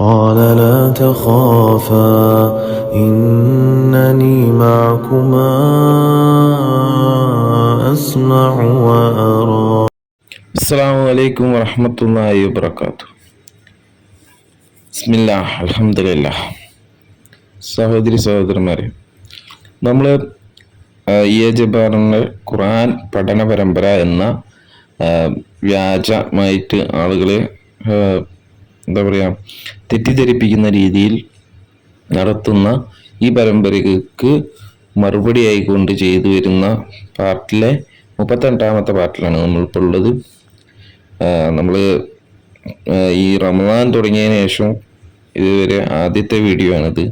قال لا تخافا إنني معكما أسمع وأرى അസ്സാം വലൈക്കും വറഹമത്തല്ലാഹി വബർക്കാത്തു ബിസ്മില്ലാ അൽഹംദുലില്ല സഹോദരി സഹോദരന്മാരെ നമ്മൾ ഇ എ ജബാറിൻ്റെ ഖുർആൻ പഠന പരമ്പര എന്ന ആ, വ്യാജമായിട്ട് ആളുകളെ ആ, എന്താ പറയുക തെറ്റിദ്ധരിപ്പിക്കുന്ന രീതിയിൽ നടത്തുന്ന ഈ പരമ്പരയ്ക്ക് മറുപടി ആയിക്കൊണ്ട് ചെയ്തു വരുന്ന പാർട്ടിലെ മുപ്പത്തെട്ടാമത്തെ പാർട്ടിലാണ് നമ്മളിപ്പോൾ ഉള്ളത്. നമ്മൾ ഈ റമദാൻ തുടങ്ങിയതിന് ശേഷം ഇതുവരെ ആദ്യത്തെ വീഡിയോ ആണിത്.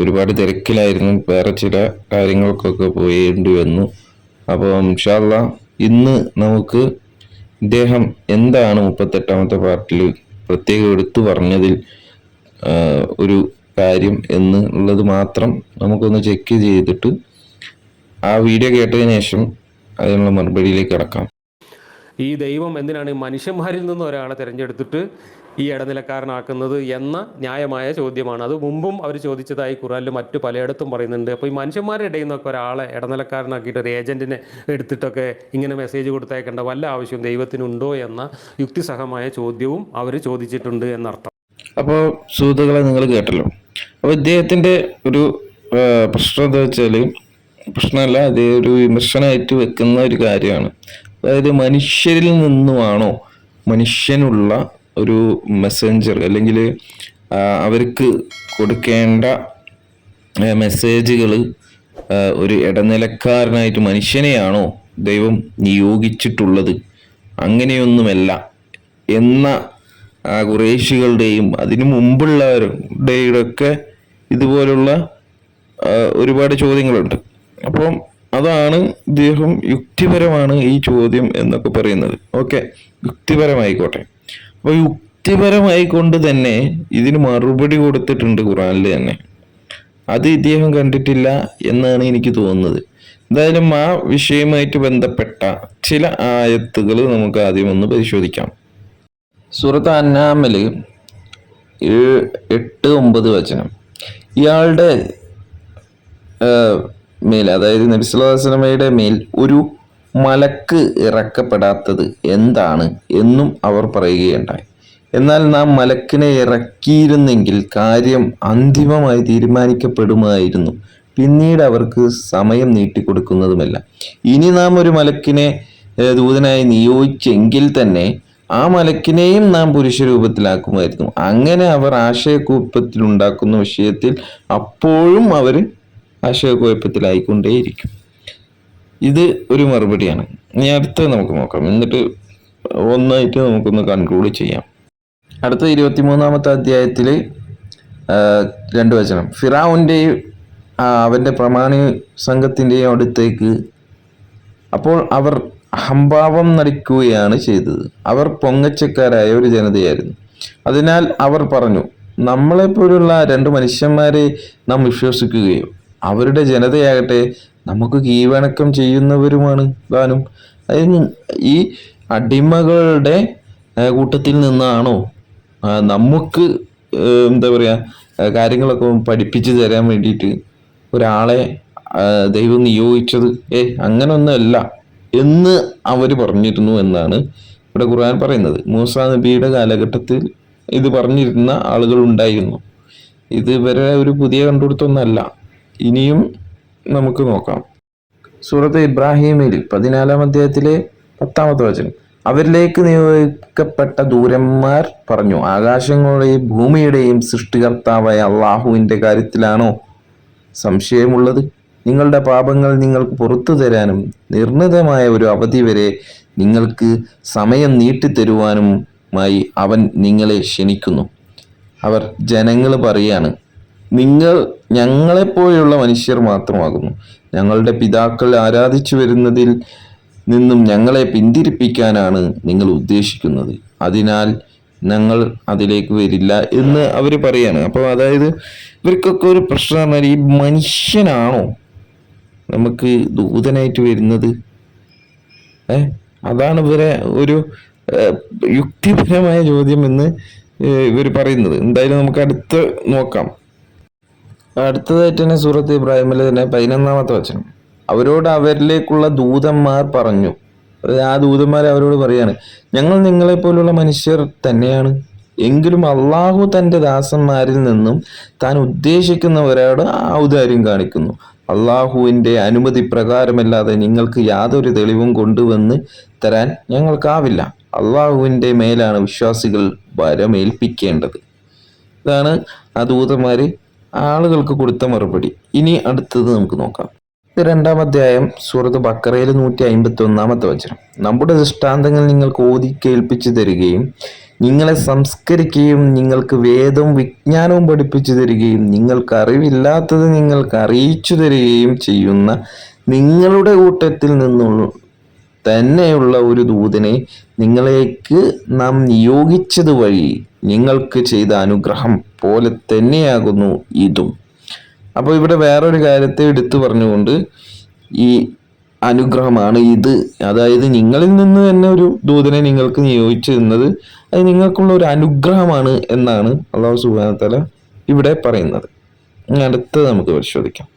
ഒരുപാട് തിരക്കിലായിരുന്നു. വേറെ ചില കാര്യങ്ങൾക്കൊക്കെ പോയേണ്ടി വന്നു. അപ്പോൾ ഇൻഷാല്ല ഇന്ന് നമുക്ക് ഇദ്ദേഹം എന്താണ് മുപ്പത്തെട്ടാമത്തെ പാർട്ടിൽ പ്രത്യേകം എടുത്തു പറഞ്ഞതിൽ ഒരു കാര്യം എന്നുള്ളത് മാത്രം നമുക്കൊന്ന് ചെക്ക് ചെയ്തിട്ട് ആ വീഡിയോ കേട്ടതിന് ശേഷം അതിനുള്ള മറുപടിയിലേക്ക് കടക്കാം. ഈ ദൈവം എന്തിനാണ് മനുഷ്യന്മാരിൽ നിന്ന് ഒരാളെ തിരഞ്ഞെടുത്തിട്ട് ഈ ഇടനിലക്കാരനാക്കുന്നത് എന്ന ന്യായമായ ചോദ്യമാണ്. അത് മുമ്പും അവർ ചോദിച്ചതായി ഖുറാനിൽ മറ്റു പലയിടത്തും പറയുന്നുണ്ട്. അപ്പോൾ ഈ മനുഷ്യന്മാരുടെ ഇടയിൽ നിന്നൊക്കെ ഒരാളെ ഇടനിലക്കാരനാക്കിയിട്ട് ഒരു ഏജന്റിനെ എടുത്തിട്ടൊക്കെ ഇങ്ങനെ മെസ്സേജ് കൊടുത്തേക്കേണ്ട വല്ല ആവശ്യവും ദൈവത്തിനുണ്ടോ എന്ന യുക്തിസഹമായ ചോദ്യവും അവർ ചോദിച്ചിട്ടുണ്ട് എന്നർത്ഥം. അപ്പോൾ സുഹൃത്തുക്കളെ നിങ്ങൾ കേട്ടല്ലോ. അപ്പോൾ ഇദ്ദേഹത്തിന്റെ ഒരു പ്രശ്നം എന്താ വെച്ചാൽ പ്രശ്നമല്ല അത് ഒരു വിമർശനമായിട്ട് വെക്കുന്ന ഒരു കാര്യമാണ്. അതായത് മനുഷ്യരിൽ നിന്നുമാണോ മനുഷ്യനുള്ള ഒരു മെസ്സഞ്ചർ അല്ലെങ്കിൽ അവർക്ക് കൊടുക്കേണ്ട മെസ്സേജുകൾ ഒരു ഇടനിലക്കാരനായിട്ട് മനുഷ്യനെയാണോ ദൈവം നിയോഗിച്ചിട്ടുള്ളത്? അങ്ങനെയൊന്നുമല്ല. എന്ന കുറേശികളുടെയും അതിനു മുമ്പുള്ളവരുടെയൊക്കെ ഇതുപോലുള്ള ഒരുപാട് ചോദ്യങ്ങളുണ്ട്. അപ്പം അതാണ് ഇദ്ദേഹം യുക്തിപരമാണ് ഈ ചോദ്യം എന്നൊക്കെ പറയുന്നത്. ഓക്കെ യുക്തിപരമായിക്കോട്ടെ. അപ്പോൾ യുക്തിപരമായി കൊണ്ട് തന്നെ ഇതിന് മറുപടി കൊടുത്തിട്ടുണ്ട് ഖുറാനിൽ തന്നെ. അത് ഇദ്ദേഹം കണ്ടിട്ടില്ല എന്നാണ് എനിക്ക് തോന്നുന്നത്. എന്തായാലും ആ വിഷയമായിട്ട് ബന്ധപ്പെട്ട ചില ആയത്തുകൾ നമുക്ക് ആദ്യം ഒന്ന് പരിശോധിക്കാം. സൂറത്ത് അന്നാമൽ ഏഴ് എട്ട് ഒമ്പത് വചനം. ഇയാളുടെ മേൽ അതായത് നബിസ്വലാസ്ലമയുടെ മേൽ ഒരു മലക്ക് ഇറക്കപ്പെടാത്തത് എന്താണ് എന്നും അവർ പറയുകയുണ്ടായി. എന്നാൽ നാം മലക്കിനെ ഇറക്കിയിരുന്നെങ്കിൽ കാര്യം അന്തിമമായി തീരുമാനിക്കപ്പെടുമായിരുന്നു. പിന്നീട് അവർക്ക് സമയം നീട്ടിക്കൊടുക്കുന്നതുമല്ല. ഇനി നാം ഒരു മലക്കിനെ ദൂതനായി നിയോഗിച്ചെങ്കിൽ തന്നെ ആ മലക്കിനെയും നാം പുരുഷ രൂപത്തിലാക്കുമായിരുന്നു അങ്ങനെ അവർ ആശയക്കുഴപ്പത്തിലുണ്ടാക്കുന്ന വിഷയത്തിൽ അപ്പോഴും അവർ ആശയക്കുഴപ്പത്തിലായിക്കൊണ്ടേയിരിക്കും. ഇത് ഒരു മറുപടിയാണ്. ഇനി അടുത്തത് നമുക്ക് നോക്കാം. എന്നിട്ട് ഒന്നായിട്ട് നമുക്കൊന്ന് കൺക്ലൂഡ് ചെയ്യാം. അടുത്ത ഇരുപത്തിമൂന്നാമത്തെ അധ്യായത്തിൽ രണ്ട് വചനം. ഫിറാവുന്റെയും അവന്റെ പ്രമാണി സംഘത്തിന്റെയും അടുത്തേക്ക് അപ്പോൾ അവർ അഹംഭാവം നടിക്കുകയാണ് ചെയ്തത്. അവർ പൊങ്ങച്ചക്കാരായ ഒരു ജനതയായിരുന്നു. അതിനാൽ അവർ പറഞ്ഞു നമ്മളെപ്പോലുള്ള രണ്ട് മനുഷ്യന്മാരെ നാം വിശ്വസിക്കുകയും അവരുടെ ജനതയാകട്ടെ നമുക്ക് കീഴ്വണക്കം ചെയ്യുന്നവരുമാണ് താനും അതായത് ഈ അടിമകളുടെ കൂട്ടത്തിൽ നിന്നാണോ നമുക്ക് എന്താ പറയുക കാര്യങ്ങളൊക്കെ പഠിപ്പിച്ചു തരാൻ വേണ്ടിയിട്ട് ഒരാളെ ദൈവം നിയോഗിച്ചത്? ഏ അങ്ങനൊന്നുമല്ല എന്ന് അവർ പറഞ്ഞിരുന്നു എന്നാണ് ഇവിടെ ഖുർആൻ പറയുന്നത്. മൂസ നബിയുടെ കാലഘട്ടത്തിൽ ഇത് പറഞ്ഞിരുന്ന ആളുകൾ ഉണ്ടായിരുന്നു. ഇത് ഇവരെ ഒരു പുതിയ കണ്ടുപിടുത്തൊന്നല്ല ഇനിയും നമുക്ക് നോക്കാം. സൂറത്ത് ഇബ്രാഹിമിൽ പതിനാലാം അധ്യായത്തിലെ പത്താമത്തെ വചനം. അവരിലേക്ക് നിയോഗിക്കപ്പെട്ട ദൂരന്മാർ പറഞ്ഞു ആകാശങ്ങളുടെയും ഭൂമിയുടെയും സൃഷ്ടികർത്താവായ അള്ളാഹുവിന്റെ കാര്യത്തിലാണോ സംശയമുള്ളത്? നിങ്ങളുടെ പാപങ്ങൾ നിങ്ങൾക്ക് പുറത്തു തരാനും നിർണിതമായ ഒരു അവധി വരെ നിങ്ങൾക്ക് സമയം നീട്ടിത്തരുവാനുമായി അവൻ നിങ്ങളെ ക്ഷണിക്കുന്നു. അവർ ജനങ്ങൾ പറയാണ് നിങ്ങൾ ഞങ്ങളെപ്പോലെയുള്ള മനുഷ്യർ മാത്രമാകുന്നു. ഞങ്ങളുടെ പിതാക്കൾ ആരാധിച്ചു വരുന്നതിൽ നിന്നും ഞങ്ങളെ പിന്തിരിപ്പിക്കാനാണ് നിങ്ങൾ ഉദ്ദേശിക്കുന്നത്. അതിനാൽ ഞങ്ങൾ അതിലേക്ക് വരില്ല എന്ന് അവർ പറയാണ്. അപ്പോൾ അതായത് ഇവർക്കൊക്കെ ഒരു പ്രശ്നം പറഞ്ഞാൽ ഈ മനുഷ്യനാണോ നമുക്ക് ദൂതനായിട്ട് വരുന്നത്? ഏ? അതാണ് ഇവരെ ഒരു യുക്തിപരമായ ചോദ്യം എന്ന് ഇവർ പറയുന്നത്. എന്തായാലും നമുക്ക് അടുത്ത് നോക്കാം. അടുത്തതായിട്ട് തന്നെ സൂറത്ത് ഇബ്രാഹിമിൽ തന്നെ പതിനൊന്നാമത്തെ വചനം. അവരോട് അവരിലേക്കുള്ള ദൂതന്മാർ പറഞ്ഞു. ആ ദൂതന്മാർ അവരോട് പറയാണ് ഞങ്ങൾ നിങ്ങളെ പോലുള്ള മനുഷ്യർ തന്നെയാണ്. എങ്കിലും അള്ളാഹു തന്റെ ദാസന്മാരിൽ നിന്നും താൻ ഉദ്ദേശിക്കുന്നവരോട് ഔദാര്യം കാണിക്കുന്നു. അള്ളാഹുവിന്റെ അനുമതി പ്രകാരമല്ലാതെ നിങ്ങൾക്ക് യാതൊരു തെളിവും കൊണ്ടുവന്ന് തരാൻ ഞങ്ങൾക്കാവില്ല. അള്ളാഹുവിന്റെ മേലാണ് വിശ്വാസികൾ വരമേൽപ്പിക്കേണ്ടത്. ഇതാണ് ആ ദൂതന്മാര് ആളുകൾക്ക് കൊടുത്ത മറുപടി. ഇനി അടുത്തത് നമുക്ക് നോക്കാം. ഇത് രണ്ടാം അധ്യായം സൂറത്ത് ബക്കറയിൽ നൂറ്റി അമ്പത്തി ഒന്നാമത്തെ വചനം. നമ്മുടെ ദൃഷ്ടാന്തങ്ങൾ നിങ്ങൾക്ക് ഓതി കേൾപ്പിച്ചു തരികയും നിങ്ങളെ സംസ്കരിക്കുകയും നിങ്ങൾക്ക് വേദവും വിജ്ഞാനവും പഠിപ്പിച്ചു തരികയും നിങ്ങൾക്ക് അറിവില്ലാത്തത് നിങ്ങൾക്ക് അറിയിച്ചു തരികയും ചെയ്യുന്ന നിങ്ങളുടെ കൂട്ടത്തിൽ നിന്നുള്ള തന്നെയുള്ള ഒരു ദൂതനെ നിങ്ങളേക്ക് നാം നിയോഗിച്ചത് വഴി നിങ്ങൾക്ക് ചെയ്ത അനുഗ്രഹം. പോലെ തന്നെയാകുന്നു ഇതും. അപ്പോൾ ഇവിടെ വേറൊരു കാര്യത്തെ എടുത്തു പറഞ്ഞുകൊണ്ട് ഈ അനുഗ്രഹമാണ് ഇത്. അതായത് നിങ്ങളിൽ നിന്ന് തന്നെ ഒരു ദൂതനെ നിങ്ങൾക്ക് നിയോഗിച്ചു തന്നത് അത് നിങ്ങൾക്കുള്ള ഒരു അനുഗ്രഹമാണ് എന്നാണ് അള്ളാഹു സുബാനത്തല ഇവിടെ പറയുന്നത്. അടുത്തത് നമുക്ക് പരിശോധിക്കാം.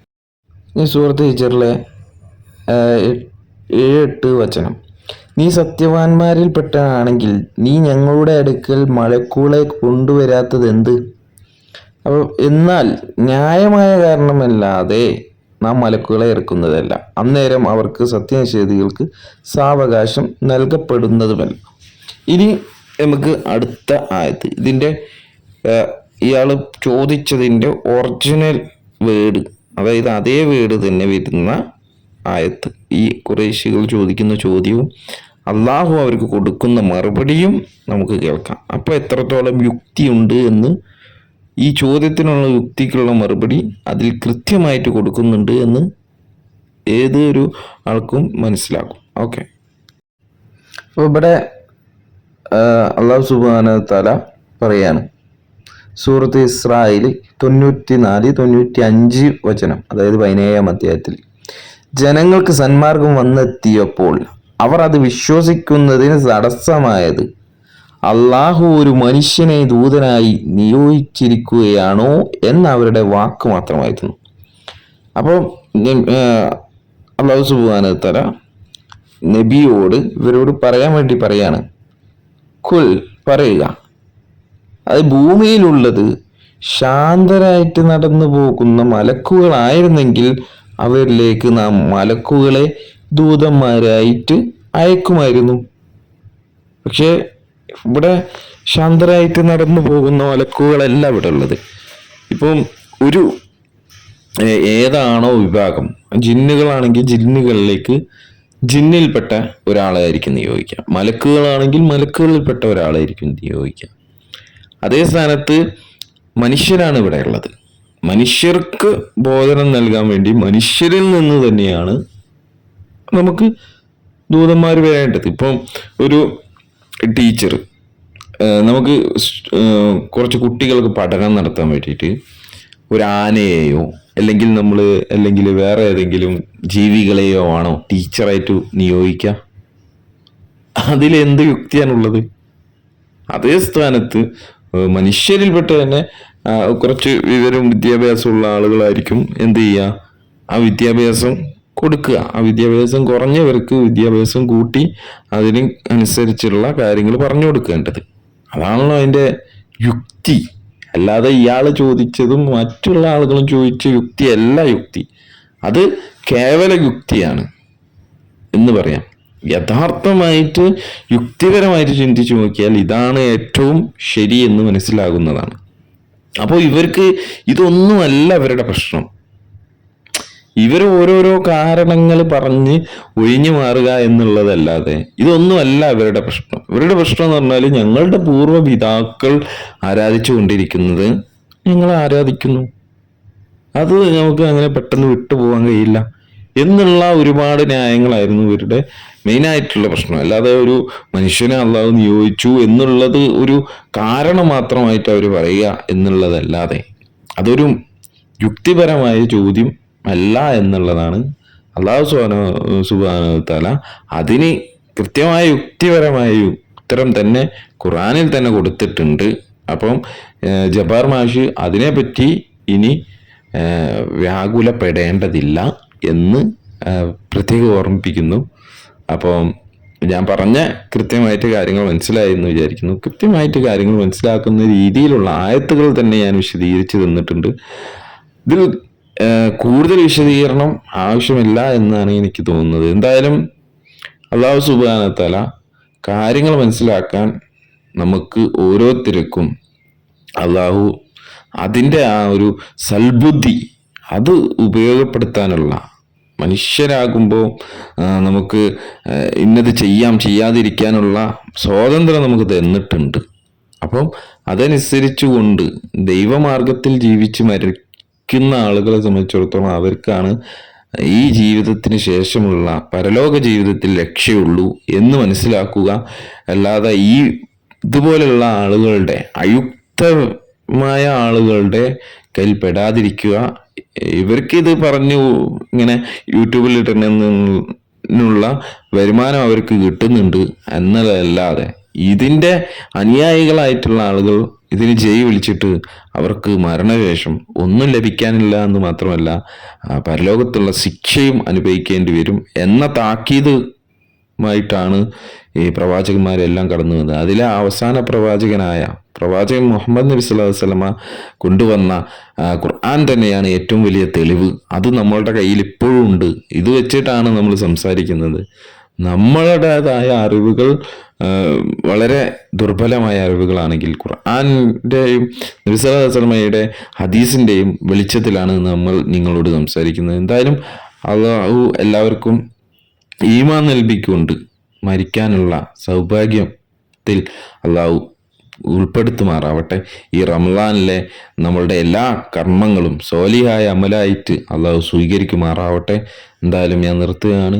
ഈ സുഹൃത്ത് ടീച്ചറിലെ ഏഴ് എട്ട് വചനം. നീ സത്യവാന്മാരിൽപ്പെട്ടതാണെങ്കിൽ നീ ഞങ്ങളുടെ അടുക്കൽ മഴക്കൂളെ കൊണ്ടുവരാത്തത് എന്ത് അപ്പോൾ എന്നാൽ ന്യായമായ കാരണമല്ലാതെ നാം മലക്കുകളെ ഇറക്കുന്നതല്ല അന്നേരം അവർക്ക് സത്യനിഷേധികൾക്ക് സാവകാശം നൽകപ്പെടുന്നതുമല്ല. ഇനി നമുക്ക് അടുത്ത ആയത് ഇതിന്റെ ഇയാൾ ചോദിച്ചതിന്റെ ഒറിജിനൽ വേർഡ് അതായത് അതേ വേർഡ് തന്നെ വരുന്ന ആയത്ത്. ഈ കുറേശികൾ ചോദിക്കുന്ന ചോദ്യവും അള്ളാഹു അവർക്ക് കൊടുക്കുന്ന മറുപടിയും നമുക്ക് കേൾക്കാം. അപ്പോൾ എത്രത്തോളം യുക്തിയുണ്ട് എന്ന് ഈ ചോദ്യത്തിനുള്ള യുക്തിക്കുള്ള മറുപടി അതിൽ കൃത്യമായിട്ട് കൊടുക്കുന്നുണ്ട് എന്ന് ഏതൊരു ആൾക്കും മനസ്സിലാക്കും. ഓക്കെ. അപ്പോൾ ഇവിടെ അള്ളാഹു സുബാന തല പറയാണ് സൂറത്ത് ഇസ്രായേൽ തൊണ്ണൂറ്റി നാല് തൊണ്ണൂറ്റി അഞ്ച് വചനം അതായത് പതിനേഴാം അധ്യായത്തിൽ ജനങ്ങൾക്ക് സന്മാർഗം വന്നെത്തിയപ്പോൾ അവർ അത് വിശ്വസിക്കുന്നതിന് തടസ്സമായത് അള്ളാഹു ഒരു മനുഷ്യനെ ദൂതനായി നിയോഗിച്ചിരിക്കുകയാണോ എന്ന് അവരുടെ വാക്ക് മാത്രമായിരുന്നു. അപ്പോൾ അള്ളാഹു സുബാനത്തല നബിയോട് ഇവരോട് പറയാൻ വേണ്ടി പറയാണ്. കുൽ പറയുക. അത് ഭൂമിയിലുള്ളത് ശാന്തരായിട്ട് നടന്നു പോകുന്ന മലക്കുകളായിരുന്നെങ്കിൽ അവരിലേക്ക് നാം മലക്കുകളെ ദൂതന്മാരായിട്ട് അയക്കുമായിരുന്നു. പക്ഷേ ഇവിടെ ശാന്തരായിട്ട് നടന്നു പോകുന്ന ഒലക്കുകളല്ല ഇവിടെ ഉള്ളത്. ഇപ്പം ഒരു ഏതാണോ വിഭാഗം ജിന്നുകളാണെങ്കിൽ ജിന്നുകളിലേക്ക് ജിന്നിൽപ്പെട്ട ഒരാളായിരിക്കും നിയോഗിക്കുക മലക്കുകളാണെങ്കിൽ മലക്കുകളിൽപ്പെട്ട ഒരാളായിരിക്കും നിയോഗിക്കുക അതേ സ്ഥാനത്ത് മനുഷ്യരാണ് ഇവിടെ ഉള്ളത്. മനുഷ്യർക്ക് ബോധനം നൽകാൻ വേണ്ടി മനുഷ്യരിൽ നിന്ന് തന്നെയാണ് നമുക്ക് ദൂതന്മാർ വരേണ്ടത്. ഇപ്പം ഒരു ടീച്ചർ. നമുക്ക് കുറച്ച് കുട്ടികൾക്ക് പഠനം നടത്താൻ വേണ്ടിയിട്ട് ഒരു ആനയെയോ അല്ലെങ്കിൽ നമ്മൾ അല്ലെങ്കിൽ വേറെ ഏതെങ്കിലും ജീവികളെയോ ആണോ ടീച്ചറായിട്ട് നിയോഗിക്കുക അതിൽ എന്ത് യുക്തിയാണുള്ളത്? അതേ സ്ഥാനത്ത് മനുഷ്യരിൽപ്പെട്ട തന്നെ കുറച്ച് വിവരവും വിദ്യാഭ്യാസമുള്ള ആളുകളായിരിക്കും എന്ത് ചെയ്യുക? ആ വിദ്യാഭ്യാസം കൊടുക്കുക. വിദ്യാഭ്യാസം കുറഞ്ഞവർക്ക് വിദ്യാഭ്യാസം കൂട്ടി അതിന് അനുസരിച്ചുള്ള കാര്യങ്ങൾ പറഞ്ഞു കൊടുക്കേണ്ടത്. അതാണല്ലോ അതിന്റെ യുക്തി. അല്ലാതെ ഇയാൾ ചോദിച്ചതും മറ്റുള്ള ആളുകളും ചോദിച്ച യുക്തി യുക്തിയല്ല യുക്തി. അത് കേവല യുക്തിയാണ് എന്ന് പറയാം. യഥാർത്ഥമായിട്ട് യുക്തിപരമായിട്ട് ചിന്തിച്ചു നോക്കിയാൽ ഇതാണ് ഏറ്റവും ശരി എന്ന് മനസ്സിലാകുന്നതാണ്. അപ്പോൾ ഇവർക്ക് ഇതൊന്നുമല്ല അവരുടെ പ്രശ്നം. ഇവർ ഓരോരോ കാരണങ്ങൾ പറഞ്ഞ് ഒഴിഞ്ഞു മാറുക എന്നുള്ളതല്ലാതെ ഇതൊന്നുമല്ല ഇവരുടെ പ്രശ്നം. ഇവരുടെ പ്രശ്നം എന്ന് പറഞ്ഞാൽ ഞങ്ങളുടെ പൂർവ പിതാക്കൾ ഞങ്ങൾ ആരാധിക്കുന്നു. അത് നമുക്ക് അങ്ങനെ പെട്ടെന്ന് വിട്ടുപോകാൻ കഴിയില്ല എന്നുള്ള ഒരുപാട് ന്യായങ്ങളായിരുന്നു ഇവരുടെ മെയിൻ ആയിട്ടുള്ള പ്രശ്നം. അല്ലാതെ ഒരു മനുഷ്യനെ അള്ളാഹു നിയോഗിച്ചു എന്നുള്ളത് ഒരു കാരണം മാത്രമായിട്ട് അവർ പറയുക എന്നുള്ളതല്ലാതെ അതൊരു യുക്തിപരമായ ചോദ്യം അല്ല എന്നുള്ളതാണ്. അള്ളാഹു സുബാന സുബാന താല അതിന് കൃത്യമായ യുക്തിപരമായ ഉത്തരം തന്നെ ഖുറാനിൽ തന്നെ കൊടുത്തിട്ടുണ്ട്. അപ്പം ജബാർ മാഷ് അതിനെപ്പറ്റി ഇനി വ്യാകുലപ്പെടേണ്ടതില്ല എന്ന് പ്രത്യേകം ഓർമ്മിപ്പിക്കുന്നു. അപ്പം ഞാൻ പറഞ്ഞ കൃത്യമായിട്ട് കാര്യങ്ങൾ മനസ്സിലായി എന്ന് വിചാരിക്കുന്നു. കൃത്യമായിട്ട് കാര്യങ്ങൾ മനസ്സിലാക്കുന്ന രീതിയിലുള്ള ആയത്തുകൾ തന്നെ ഞാൻ വിശദീകരിച്ച് തന്നിട്ടുണ്ട്. ഇതിൽ കൂടുതൽ വിശദീകരണം ആവശ്യമില്ല എന്നാണ് എനിക്ക് തോന്നുന്നത്. എന്തായാലും അള്ളാഹു സുബാനത്തല കാര്യങ്ങൾ മനസ്സിലാക്കാൻ നമുക്ക് ഓരോരുത്തർക്കും അള്ളാഹു അതിന്റെ ആ ഒരു സൽബുദ്ധി അത് ഉപയോഗപ്പെടുത്താനുള്ള മനുഷ്യരാകുമ്പോൾ നമുക്ക് ഇന്നത് ചെയ്യാം ചെയ്യാതിരിക്കാനുള്ള സ്വാതന്ത്ര്യം നമുക്ക് തന്നിട്ടുണ്ട്. അപ്പം അതനുസരിച്ചുകൊണ്ട് ദൈവമാർഗത്തിൽ ജീവിച്ച് മരിക്കുന്ന ആളുകളെ സംബന്ധിച്ചിടത്തോളം അവർക്കാണ് ഈ ജീവിതത്തിന് ശേഷമുള്ള പരലോക ജീവിതത്തിൽ രക്ഷയുള്ളൂ എന്ന് മനസ്സിലാക്കുക. അല്ലാതെ ഈ ഇതുപോലെയുള്ള ആളുകളുടെ അയുക്തമായ ആളുകളുടെ കയ്യിൽ പെടാതിരിക്കുക. ഇവർക്ക് ഇത് പറഞ്ഞു ഇങ്ങനെ യൂട്യൂബിൽ ഇടുന്നുള്ള വരുമാനം അവർക്ക് കിട്ടുന്നുണ്ട്. എന്നതല്ലാതെ ഇതിന്റെ അനുയായികളായിട്ടുള്ള ആളുകൾ ഇതിന് ജയ് വിളിച്ചിട്ട് അവർക്ക് മരണശേഷം ഒന്നും ലഭിക്കാനില്ല എന്ന് മാത്രമല്ല പരലോകത്തുള്ള ശിക്ഷയും അനുഭവിക്കേണ്ടി വരും എന്ന താക്കീത് മായിട്ടാണ് ഈ പ്രവാചകന്മാരെല്ലാം കടന്നു വന്നത്. അതിലെ അവസാന പ്രവാചകനായ പ്രവാചകൻ മുഹമ്മദ് നബി സ്വല്ലല്ലാഹു അലൈഹി വസല്ലമ കൊണ്ടുവന്ന ഖുർആൻ തന്നെയാണ് ഏറ്റവും വലിയ തെളിവ്. അത് നമ്മളുടെ കയ്യിൽ ഇപ്പോഴും ഉണ്ട്. ഇത് വെച്ചിട്ടാണ് നമ്മൾ സംസാരിക്കുന്നത്. നമ്മളുടേതായ അറിവുകൾ വളരെ ദുർബലമായ അറിവുകളാണെങ്കിൽ ഖുർആാന്റെയും നബി സല്ലല്ലാഹു ഹദീസിന്റെയും വെളിച്ചത്തിലാണ് നമ്മൾ നിങ്ങളോട് സംസാരിക്കുന്നത്. എന്തായാലും അള്ളാഹു എല്ലാവർക്കും ഈമാൻ നൽകിക്കൊണ്ട് മരിക്കാനുള്ള സൗഭാഗ്യത്തിൽ അള്ളാഹു ഉൾപ്പെടുത്തുമാറാവട്ടെ. ഈ റംലാനിലെ നമ്മളുടെ എല്ലാ കർമ്മങ്ങളും സോലിഹായ അമലായിട്ട് അള്ളാഹു സ്വീകരിക്കുമാറാവട്ടെ. എന്തായാലും ഞാൻ നിർത്തുകയാണ്.